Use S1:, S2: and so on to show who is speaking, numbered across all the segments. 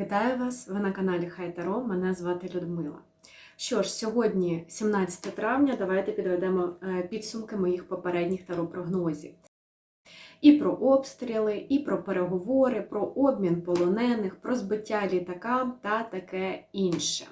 S1: Вітаю вас! Ви на каналі Хайтаро. Мене звати Людмила. Що ж, сьогодні, 17 травня, давайте підведемо е, підсумки моїх попередніх таро-прогнозів. І про обстріли, і про переговори, про обмін полонених, про збиття літака та таке інше.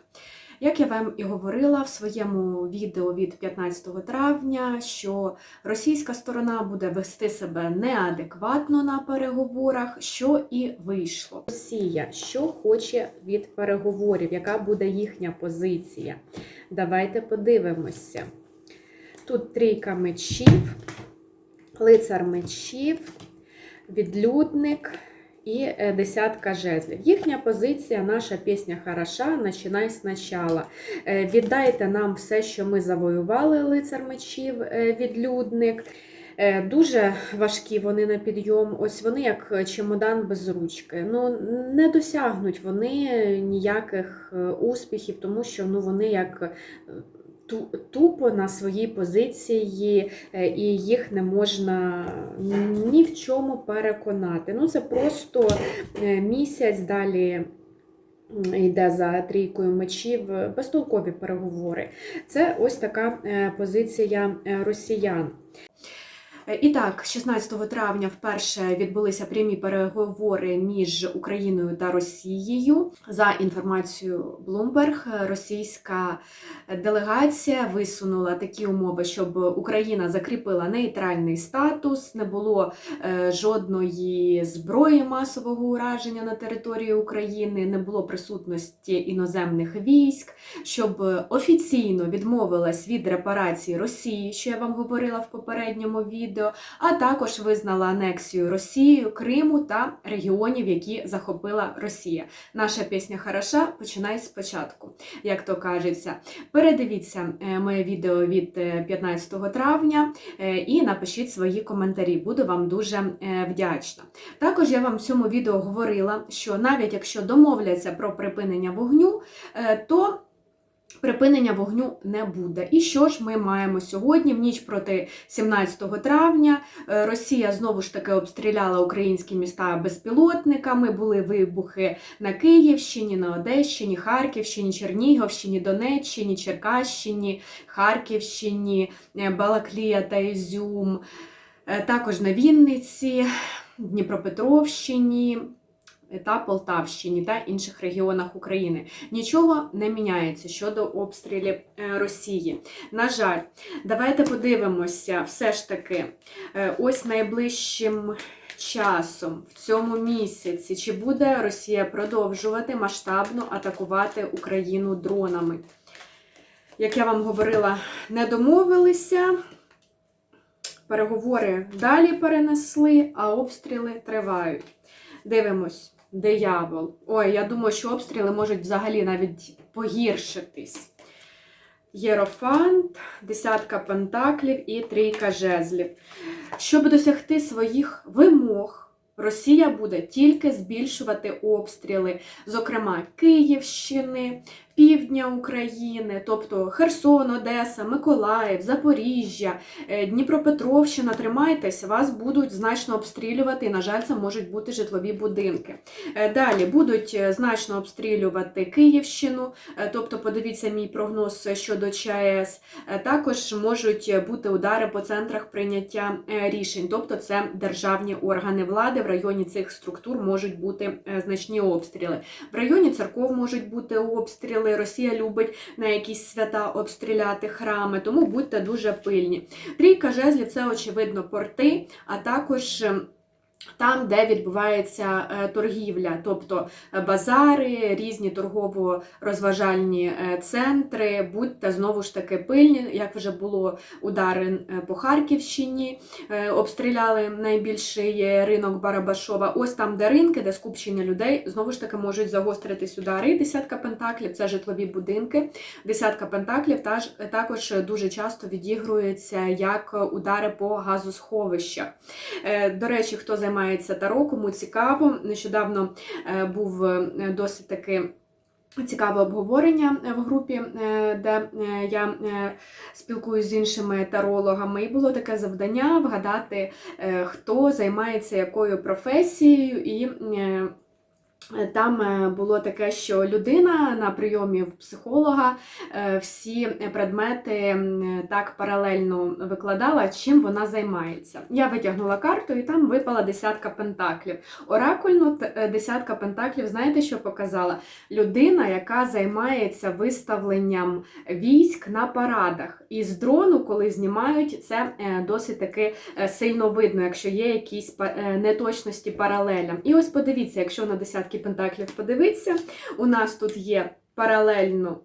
S1: Як я вам і говорила в своєму відео від 15 травня, що російська сторона буде вести себе неадекватно на переговорах, що і вийшло. Росія, що хоче від переговорів, яка буде їхня позиція? Давайте подивимося. Тут трійка мечів, лицар мечів, відлюдник і е, десятка жезлів. Їхня позиція, наша пісня хороша, начинай спочатку. Е, Віддайте нам все, що ми завоювали, лицар мечів, е, відлюдник. Дуже важкі вони на підйом. Ось вони як чемодан без ручки. Ну, не досягнуть вони ніяких успіхів, тому що ну, вони як тупо на своїй позиції, е, і їх не можна ні в чому переконати. Ну, це просто е, місяць далі. Йде за трійкою мечів е, безтолкові переговори. Це ось така позиція росіян. Е, І так, 16 травня вперше відбулися прямі переговори між Україною та Росією. За інформацією Bloomberg, російська делегація висунула такі умови, щоб Україна закріпила нейтральний статус, не було е, жодної зброї масового ураження на території України, не було присутності іноземних військ, щоб офіційно відмовилась від репарації Росії, що я вам говорила в попередньому відео, а також визнала анексію Росією, Криму та регіонів, які захопила Росія. Наша пісня хороша, починай спочатку, як то кажеться. Передивіться е, моє відео від е, 15 травня е, і напишіть свої коментарі. Буду вам дуже е, вдячна. Також я вам в цьому відео говорила, що навіть якщо домовляться про припинення вогню, е, то Припинення вогню не буде. І що ж ми маємо сьогодні, в ніч проти 17 травня? Е, Росія знову ж таки обстріляла українські міста безпілотниками. Були вибухи на Київщині, на Одещині, Харківщині, Чернігівщині, Донеччині, Черкащині, Харківщині, е, Балаклія та Ізюм, е, також на Вінниці, Дніпропетровщині. Та Полтавщині та інших регіонах України нічого не міняється щодо обстрілів е, Росії. На жаль, давайте подивимося, все ж таки, е, ось найближчим часом в цьому місяці, чи буде Росія продовжувати масштабно атакувати Україну дронами. Як я вам говорила, не домовилися. Переговори далі перенесли, а обстріли тривають. Дивимось, диявол. Ой, я думаю, що обстріли можуть взагалі навіть погіршитись. Єрофант, десятка пентаклів і трійка жезлів. Щоб досягти своїх вимог, Росія буде тільки збільшувати обстріли, зокрема Київщини, півдня України, тобто Херсон, Одеса, Миколаїв, Запоріжжя, е, Дніпропетровщина. Тримайтесь, вас будуть значно обстрілювати, і, на жаль, це можуть бути житлові будинки. Е, Далі будуть е, значно обстрілювати Київщину, тобто подивіться мій прогноз щодо ЧАЕС. Також можуть бути удари по центрах прийняття рішень, тобто це державні органи влади. В районі цих структур можуть бути значні обстріли. В районі церков можуть бути обстріли. Росія любить на якісь свята обстріляти храми, тому будьте дуже пильні. Трійка жезлів це очевидно порти, а також. Там, де відбувається е, торгівля, тобто е, базари, різні торгово-розважальні е, центри, будьте знову ж таки пильні, як вже було удари по Харківщині, обстріляли найбільший ринок Барабашова. Ось там, де ринки, де скупчення людей, знову ж таки можуть загостритись удари. Десятка пентаклів це житлові будинки. Десятка пентаклів також дуже часто відігрується як удари по газосховищах. До речі, хто займається таро, кому цікаво, нещодавно е, був е, досить таки. Цікаве обговорення е, в групі, де я спілкуюся з іншими тарологами, і було таке завдання вгадати, хто займається якою професією, і Там е, було таке, що людина на прийомі в психолога е, всі предмети так паралельно викладала, чим вона займається. Я витягнула карту, і там випала десятка пентаклів. Оракульно е, десятка пентаклів, знаєте, що показала? Людина, яка займається виставленням військ на парадах. І з дрону, коли знімають, це досить таки сильно видно, якщо є якісь неточності паралелям. І ось подивіться, якщо на десятки пентаклів подивитися, у нас тут є паралельно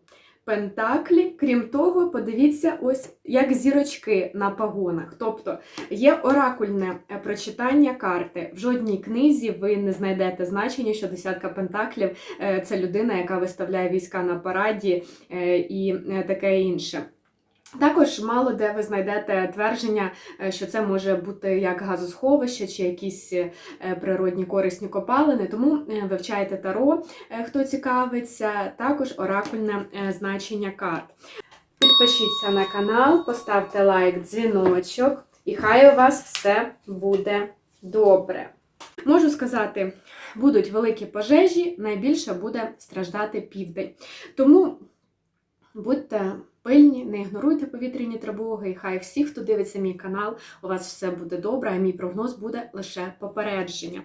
S1: пентаклі. Крім того, подивіться, ось як зірочки на пагонах. Тобто є оракульне е, прочитання карти. В жодній книзі ви не знайдете значення, що десятка пентаклів е, це людина, яка виставляє війська на параді е, і таке інше. Також мало де ви знайдете твердження, е, що це може бути як газосховище чи якісь е, природні корисні копалини. Тому е, вивчайте таро, хто цікавиться, також оракульне значення карт. Підпишіться на канал, поставте лайк, дзвіночок, і хай у вас все буде добре. Можу сказати, будуть великі пожежі, найбільше буде страждати південь. Тому будьте пильні, не ігноруйте повітряні тривоги, і хай всі, хто дивиться мій канал, у вас все буде добре, а мій прогноз буде лише попередження.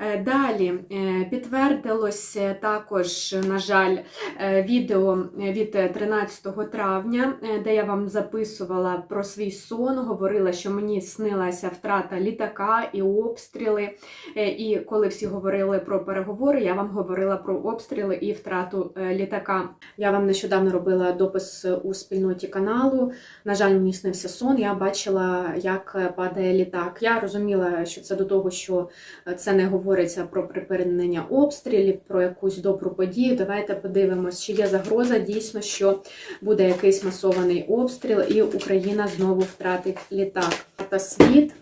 S1: Е, Далі е, підтвердилось також, на жаль, е, відео від 13 травня, де я вам записувала про свій сон, говорила, що мені снилася втрата літака і обстріли. І коли всі говорили про переговори, я вам говорила про обстріли і втрату літака. Я вам нещодавно робила допис у спільноті каналу. На жаль, мені снився сон. Я бачила, як падає літак. Я розуміла, що це до того, що це не говориться про припинення обстрілів, про якусь добру подію. Давайте подивимось, чи є загроза дійсно, що буде якийсь масований обстріл, і Україна знову втратить літак. Та світ,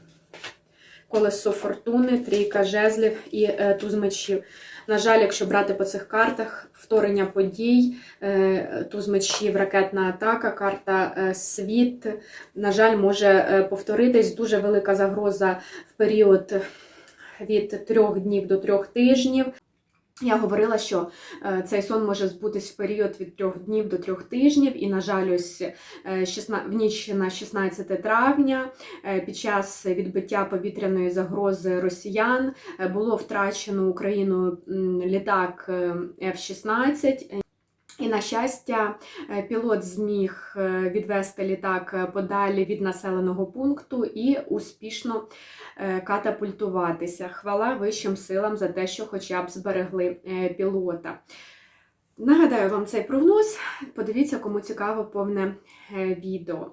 S1: колесо фортуни, трійка жезлів і е, туз мечів. На жаль, якщо брати по цих картах, вторення подій, е, туз мечів, ракетна атака, карта е, світ, на жаль, може повторитись. Дуже велика загроза в період від трьох днів до трьох тижнів. Я говорила, що е, цей сон може збутись в період від трьох днів до трьох тижнів, і, на жаль, ось е, 16, в ніч на 16 травня е, під час відбиття повітряної загрози росіян було втрачено Україною літак е, F-16. І, на щастя, е, пілот зміг е, відвести літак е, подалі від населеного пункту і успішно катапультуватися. Хвала вищим силам за те, що хоча б зберегли пілота. Нагадаю вам цей прогноз. Подивіться, кому цікаво повне відео.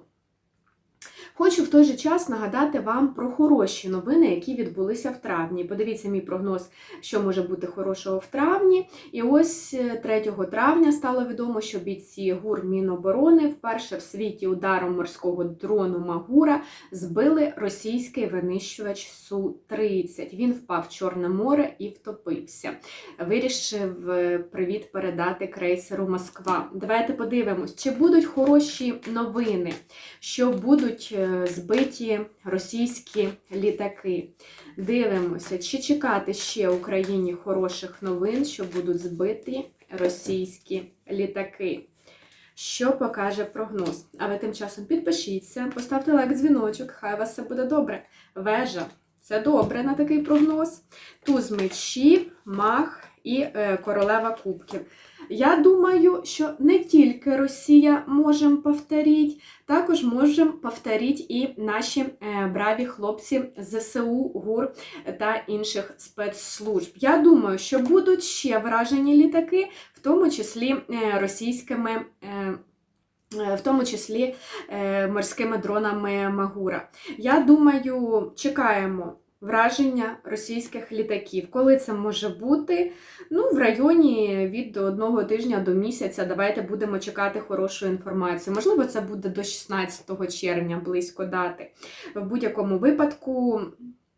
S1: Хочу в той же час нагадати вам про хороші новини, які відбулися в травні. Подивіться мій прогноз, що може бути хорошого в травні. І ось е, 3 травня стало відомо, що бійці ГУР Міноборони вперше в світі ударом морського дрону Магура збили російський винищувач Су-30. Він впав в Чорне море і втопився. Вирішив е, привіт передати крейсеру Москва. Давайте подивимось, чи будуть хороші новини, що будуть е, збиті російські літаки. Дивимося, чи чекати ще Україні хороших новин, що будуть збиті російські літаки. Що покаже прогноз? А ви тим часом підпишіться, поставте лайк, дзвіночок, хай у вас все буде добре. Вежа це добре на такий прогноз. Туз мечів, мах і е, королева кубків. Я думаю, що не тільки Росія можемо повторити, також можемо повторити і наші е, браві хлопці ЗСУ, ГУР та інших спецслужб. Я думаю, що будуть ще вражені літаки, в тому числі е, російськими. е, В тому числі морськими дронами Магура. Я думаю, чекаємо враження російських літаків. Коли це може бути? Ну, в районі від одного тижня до місяця. Давайте будемо чекати хорошу інформацію. Можливо, це буде до 16 червня, близько дати. В будь-якому випадку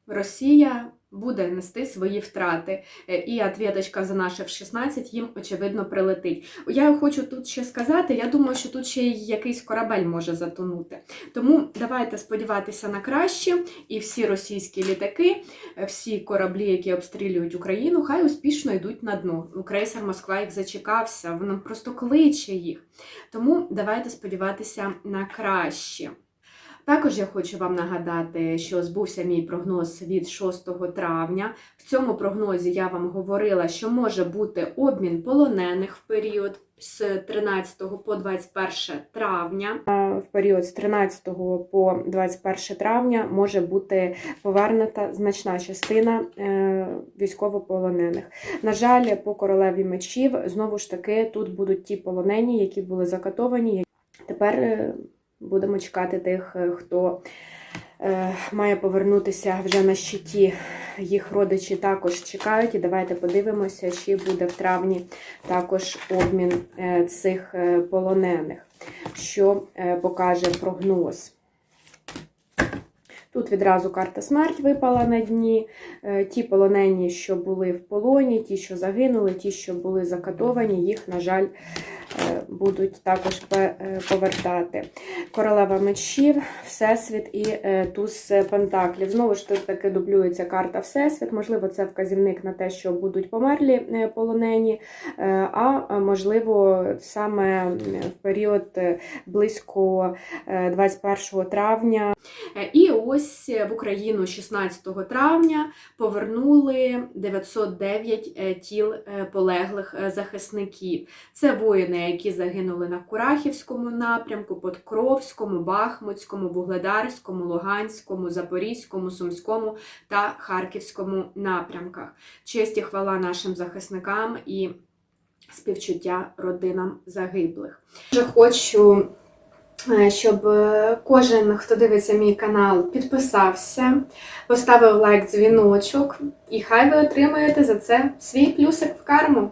S1: Росія буде нести свої втрати. Е, І ответочка за наше в 16 їм, очевидно, прилетить. Я хочу тут ще сказати, я думаю, що тут ще й якийсь корабель може затонути. Тому давайте сподіватися на краще, і всі російські літаки, е, всі кораблі, які обстрілюють Україну, хай успішно йдуть на дно. Крейсер Москва їх зачекався, воно просто кличе їх. Тому давайте сподіватися на краще. Також я хочу вам нагадати, що збувся мій прогноз від 6 травня. В цьому прогнозі я вам говорила, що може бути обмін полонених в період з 13 по 21 травня. В період з 13 по 21 травня може бути повернута значна частина е, військовополонених. На жаль, по королеві мечів знову ж таки тут будуть ті полонені, які були закатовані. Тепер е, будемо чекати тих, е, хто е, має повернутися вже на щиті. Їх родичі також чекають, і давайте подивимося, чи буде в травні також обмін е, цих полонених, що покаже прогноз. Тут відразу карта смерть випала на дні. Ті полонені, що були в полоні, ті, що загинули, ті, що були закатовані, їх, на жаль, будуть також е, повертати. Королева мечів, Всесвіт і е, туз Пентаклів. Знову ж таки дублюється карта Всесвіт. Можливо, це вказівник на те, що будуть померлі е, полонені, е, а е, можливо, саме в період е, близько е, 21 травня. Е, І ось в Україну 16 травня повернули 909 е, тіл е, полеглих е, захисників. Це воїни, які загинули на Курахівському напрямку, Подкровському, Бахмутському, Вугледарському, Луганському, Запорізькому, Сумському та Харківському напрямках. Честь і хвала нашим захисникам і співчуття родинам загиблих. Дуже хочу е, щоб е, кожен, хто дивиться мій канал, підписався, поставив лайк, дзвіночок, і хай ви отримаєте за це свій плюсик в карму.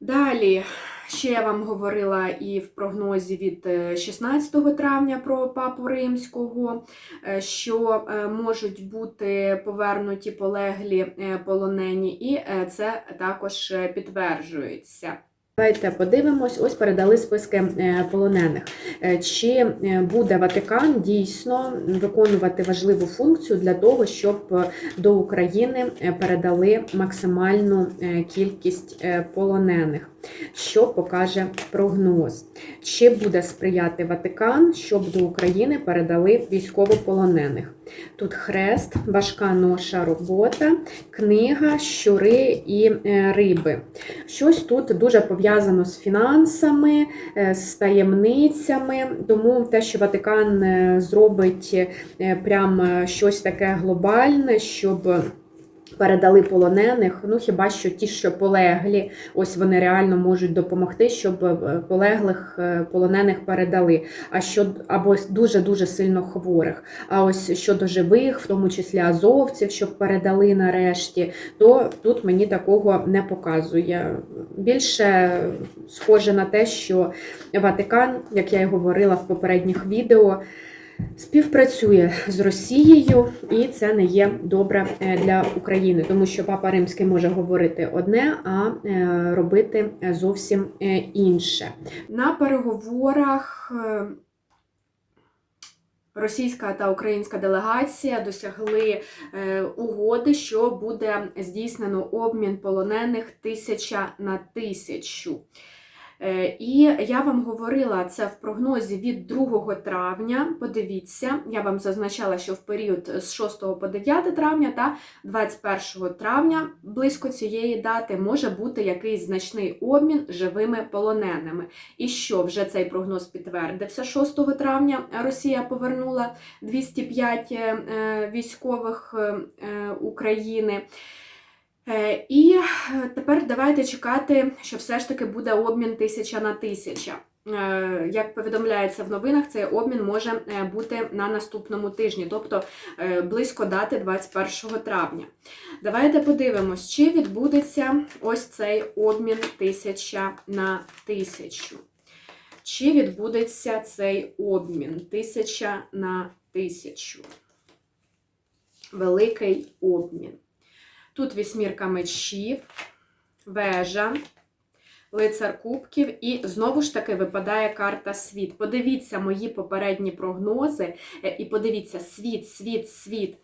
S1: Далі, ще я вам говорила і в прогнозі від е, 16 травня про папу римського, е, що е, можуть бути повернуті полеглі е, полонені, і е, це також е, підтверджується. Давайте подивимось, ось передали списки е, полонених. Е, Чи е, буде Ватикан дійсно виконувати важливу функцію для того, щоб до України передали максимальну кількість полонених? Що покаже прогноз? Чи буде сприяти Ватикан, щоб до України передали військовополонених? Тут хрест, важка ноша робота, книга, щури і е, риби. Щось тут дуже пов'язано з фінансами, е, з таємницями. Тому те, що Ватикан е, зробить прям щось таке глобальне, щоб. Передали полонених, ну хіба що ті, що полеглі, ось вони реально можуть допомогти, щоб е, полеглих е, полонених передали. А що або дуже дуже сильно хворих. А ось щодо живих, в тому числі азовців, щоб передали нарешті, то тут мені такого не показує. Більше схоже на те, що Ватикан, як я й говорила в попередніх відео, співпрацює з Росією, і це не є добре е, для України, тому що Папа Римський може говорити одне, а е, робити зовсім е, інше. На переговорах. Російська та українська делегація досягли угоди, що буде здійснено обмін полонених тисяча на тисячу. Е, І я вам говорила це в прогнозі від 2 травня. Подивіться, я вам зазначала, що в період з 6 по 9 травня та 21 травня близько цієї дати може бути якийсь значний обмін живими полоненими. І що вже цей прогноз підтвердився 6 травня. Росія повернула 205 е, е, військових України. Е, І е, тепер давайте чекати, що все ж таки буде обмін тисяча на тисяча. Е, Як повідомляється в новинах, цей обмін може бути на наступному тижні, тобто близько дати 21 травня. Давайте подивимось, чи відбудеться ось цей обмін тисяча на тисячу. Чи відбудеться цей обмін тисяча на тисячу? Великий обмін. Тут вісьмірка мечів, вежа, лицар кубків, і знову ж таки випадає карта світ. Подивіться мої попередні прогнози, е, і подивіться світ, світ, світ.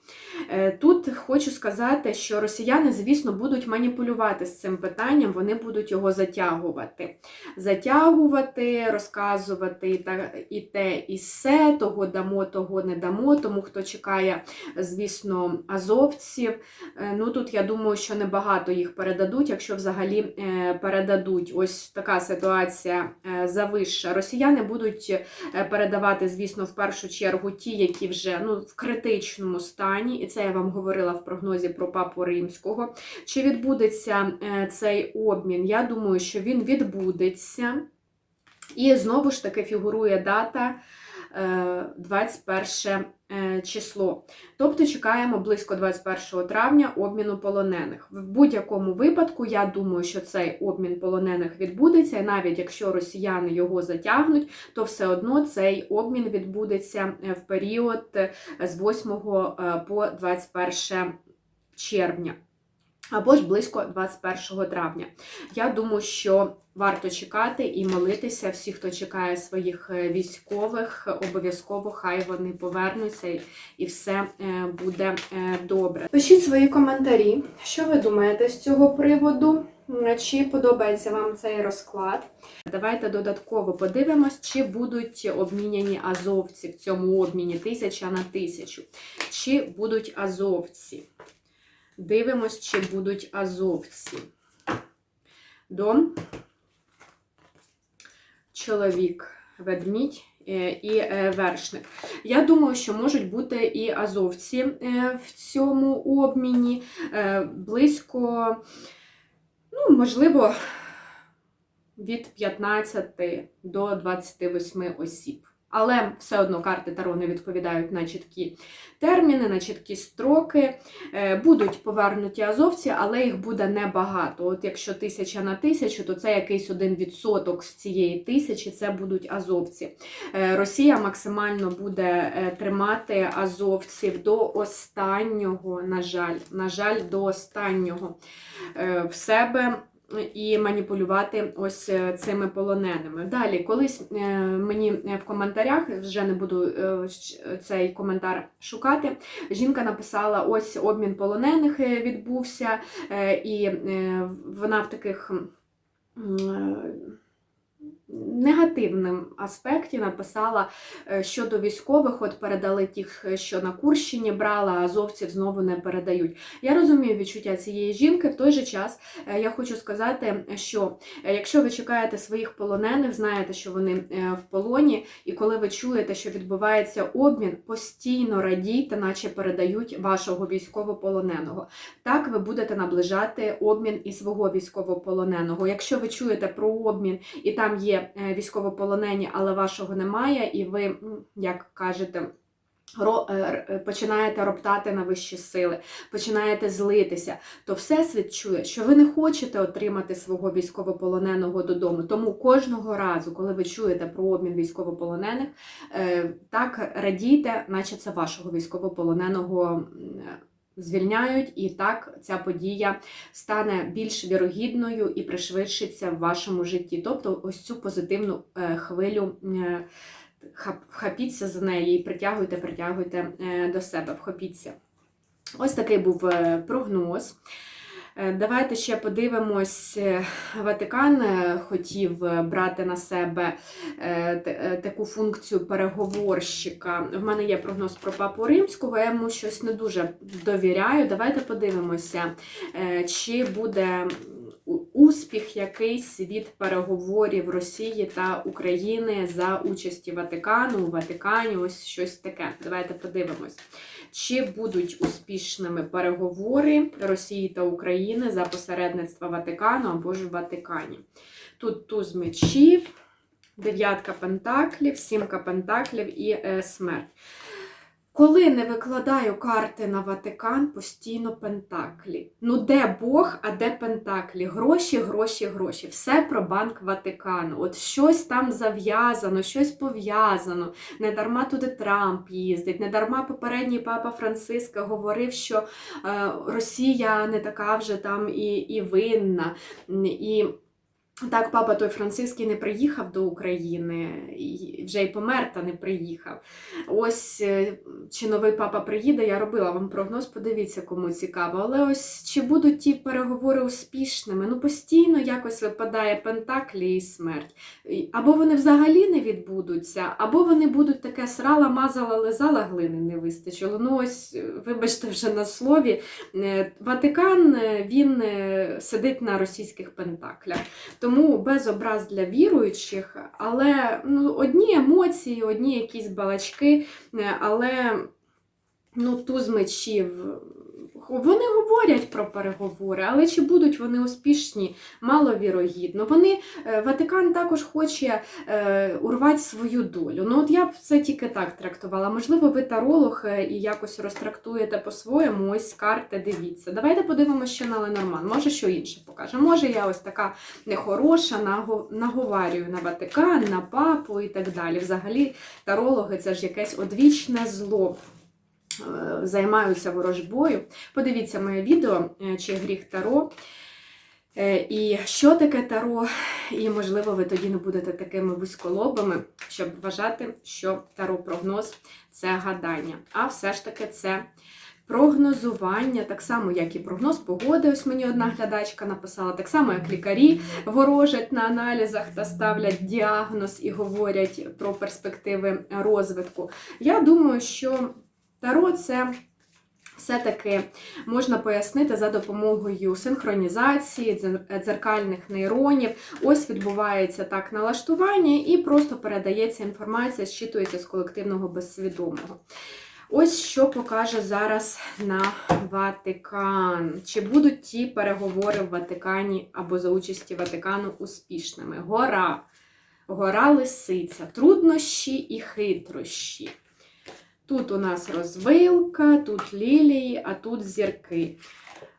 S1: Е, Тут хочу сказати, що росіяни, звісно, будуть маніпулювати з цим питанням, вони будуть його затягувати. Затягувати, розказувати і те, і все, того дамо, того не дамо. Тому хто чекає, звісно, азовців. Е, Ну тут я думаю, що небагато їх передадуть, якщо взагалі е, Ось така ситуація е, завища. Росіяни будуть е, передавати, звісно, в першу чергу ті, які вже ну, в критичному стані, і це я вам говорила в прогнозі про папу римського. Чи відбудеться е, цей обмін? Я думаю, що він відбудеться. І знову ж таки фігурує дата 21 е, число. Тобто чекаємо близько 21 травня обміну полонених. В будь-якому випадку, я думаю, що цей обмін полонених відбудеться, і навіть якщо росіяни його затягнуть, то все одно цей обмін відбудеться е, в період е, з 8 е, по 21 червня. Або ж близько 21 травня. Я думаю, що варто чекати і молитися. Всі, хто чекає своїх е, військових, обов'язково хай вони повернуться і- все е, буде е, добре. Пишіть свої коментарі, що ви думаєте з цього приводу. Чи подобається вам цей розклад? Давайте додатково подивимось, чи будуть обміняні азовці в цьому обміні тисяча на тисячу. Чи будуть азовці? Дивимось, чи будуть азовці. Дом, чоловік, ведмідь е, і е, вершник. Я думаю, що можуть бути і азовці е, в цьому обміні близько, ну, можливо, від 15 до 28 осіб. Але все одно карти Таро не відповідають на чіткі терміни, на чіткі строки. Е, Будуть повернуті азовці, але їх буде небагато. От якщо тисяча на тисячу, то це якийсь один відсоток з цієї тисячі, це будуть азовці. Е, Росія максимально буде е, тримати азовців до останнього, на жаль, на жаль, до останнього в себе. І маніпулювати ось е, цими полоненими. Далі, колись е, мені в коментарях вже не буду е, цей коментар шукати. Жінка написала: ось обмін полонених е, відбувся, е, і е, вона в таких. Е, Негативним аспекті написала е, щодо військових, от передали тих, що на Курщині брала, а азовців знову не передають. Я розумію відчуття цієї жінки. В той же час е, я хочу сказати, що е, якщо ви чекаєте своїх полонених, знаєте, що вони е, в полоні, і коли ви чуєте, що відбувається обмін, постійно радійте, наче передають вашого військовополоненого. Так ви будете наближати обмін і свого військовополоненого. Якщо ви чуєте про обмін і там є е, військовополонені, але вашого немає, і ви, як кажете, е, е, починаєте роптати на вищі сили, починаєте злитися, то Всесвіт чує, що ви не хочете отримати свого військовополоненого додому. Тому кожного разу, коли ви чуєте про обмін військовополонених, так радійте, наче це вашого військовополоненого. Звільняють, і так ця подія стане більш вірогідною і пришвидшиться в вашому житті. Тобто, ось цю позитивну е, хвилю е, хап- вхапіться за неї і притягуйте, притягуйте е, до себе, вхопіться. Ось такий був е, прогноз. Е, Давайте ще подивимось. Е, Ватикан е, хотів брати на себе таку функцію переговорщика. В мене є прогноз про папу римського, я йому щось не дуже довіряю. Давайте подивимося, чи буде успіх якийсь від переговорів Росії та України за участі Ватикану у Ватикані. Ось щось таке. Давайте подивимось. Чи будуть успішними переговори Росії та України за посередництва Ватикану або ж в Ватикані? Тут туз мечів, дев'ятка пентаклів, сімка пентаклів і е, смерть. Коли не викладаю карти на Ватикан, постійно пентаклі. Ну, де Бог, а де пентаклі? Гроші, гроші, гроші. Все про банк Ватикану. От щось там зав'язано, щось пов'язано. Не дарма туди Трамп їздить, не дарма попередній папа Франциска говорив, що е, Росія не така вже там і, і винна. І так, папа той Франциский не приїхав до України, вже й помер, та не приїхав. Ось е, чи новий папа приїде, я робила вам прогноз, подивіться, кому цікаво. Але ось чи будуть ті переговори успішними? Ну, постійно якось випадає Пентаклі і смерть. Або вони взагалі не відбудуться, або вони будуть таке срала, мазала, лизала, глини не вистачило. Ну ось, вибачте вже на слові, е, Ватикан е, він сидить на російських пентаклях. Тому без образ для віруючих, але ну, одні емоції, одні якісь балачки, е, але ну, туз мечів. Вони говорять про переговори, але чи будуть вони успішні, маловірогідно. Вони, е, Ватикан також хоче е, урвати свою долю. Ну, от я б це тільки так трактувала. Можливо, ви таролог е, і якось розтрактуєте по-своєму. Ось карти, дивіться. Давайте подивимося, що на Ленорман. Може, що інше покаже. Може, я ось така нехороша, наго- наговарюю на Ватикан, на папу і так далі. Взагалі, тарологи це ж якесь одвічне зло. Е, Займаються ворожбою. Подивіться моє відео, е, чи гріх Таро. Е, І що таке Таро, і можливо, ви тоді не будете такими вузьколобами, щоб вважати, що Таро-прогноз це гадання. А все ж таки це прогнозування, так само, як і прогноз погоди. Ось мені одна глядачка написала, так само, як лікарі ворожать на аналізах та ставлять діагноз і говорять про перспективи розвитку. Я думаю, що Таро це. Все-таки можна пояснити за допомогою синхронізації, дзеркальних нейронів. Ось відбувається так налаштування і просто передається інформація, зчитується з колективного безсвідомого. Ось що покаже зараз на Ватикан. Чи будуть ті переговори в Ватикані або за участі Ватикану успішними? Гора. Гора лисиця, труднощі і хитрощі. Тут у нас розвилка, тут лілії, а тут зірки.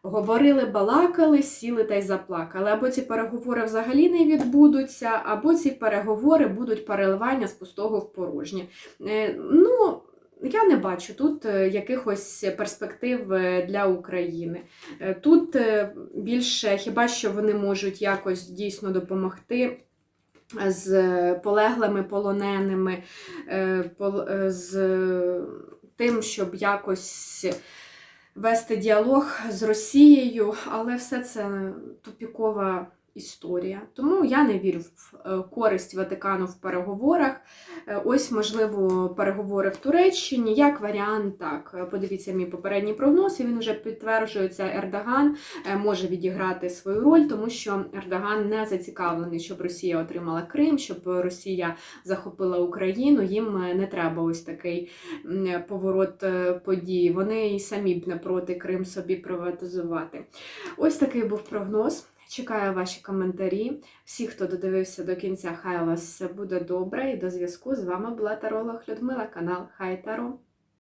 S1: Говорили, балакали, сіли та й заплакали. Або ці переговори взагалі не відбудуться, або ці переговори будуть переливання з пустого в порожнє. Е, Ну, я не бачу тут е, якихось перспектив е, для України. Тут більше хіба що вони можуть якось дійсно допомогти з полеглими полоненими, е, е, з тим, щоб якось вести діалог з Росією, але все це тупікова історія. Тому я не вірю в е, користь Ватикану в переговорах. Е, Ось, можливо, переговори в Туреччині. Як варіант, так. Е, Подивіться мій попередній прогноз, він вже підтверджується. Ердоган може відіграти свою роль, тому що Ердоган не зацікавлений, щоб Росія отримала Крим, щоб Росія захопила Україну. Їм не треба ось такий поворот подій. Вони і самі б не проти Крим собі приватизувати. Ось такий був прогноз. Чекаю ваші коментарі. Всі, хто додивився до кінця, хай у вас все буде добре. І до зв'язку з вами була таролог Людмила, канал Хай Таро.